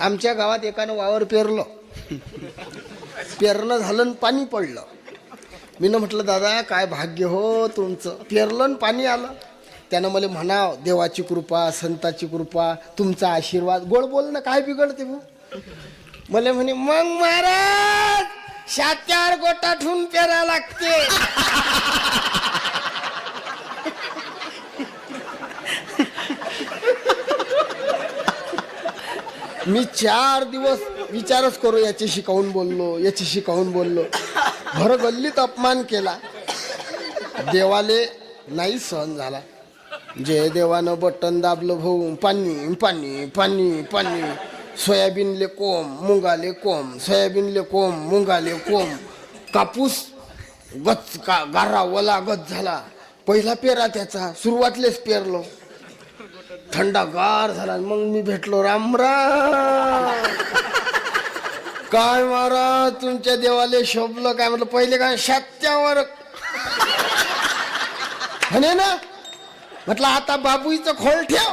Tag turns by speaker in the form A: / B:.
A: आमच्या गावात एकानं वावर पेरलं. पेरणं झालं आणि पाणी पडलं. मीनं म्हटलं दादा काय भाग्य हो तुमचं. पेरलं आणि पाणी आलं. त्यानं मला म्हणाव देवाची कृपा संताची कृपा तुमचा आशीर्वाद. गोड बोल ना काय बिघडते भाऊ मला म्हणे मग महाराज सात चार गोटा ठेवून पेरा लागते. मी चार दिवस विचारच करू याच्याशी काहून बोललो याच्याशी काहून बोललो. भर गल्लीत अपमान केला. देवाले नाही सहन झाला. जे देवानं बटन दाबलं भाऊ पाणी पाणी पाणी पाणी. सोयाबीनले कोंब मुंगाले कोंब सोयाबीनले कोंब मुंगाले कोंब. कापूस गच का गारा ओला गच झाला. पहिला पेरा त्याचा सुरुवातलेच पेरलो. थंडागार झाला. मग मी भेटलो. राम राम. काय महाराज तुमच्या देवाले शोभलं काय? म्हटलं पहिले काय? शात्यावर. म्हणे ना? म्हटलं आता बाबूईचं खोल ठेव.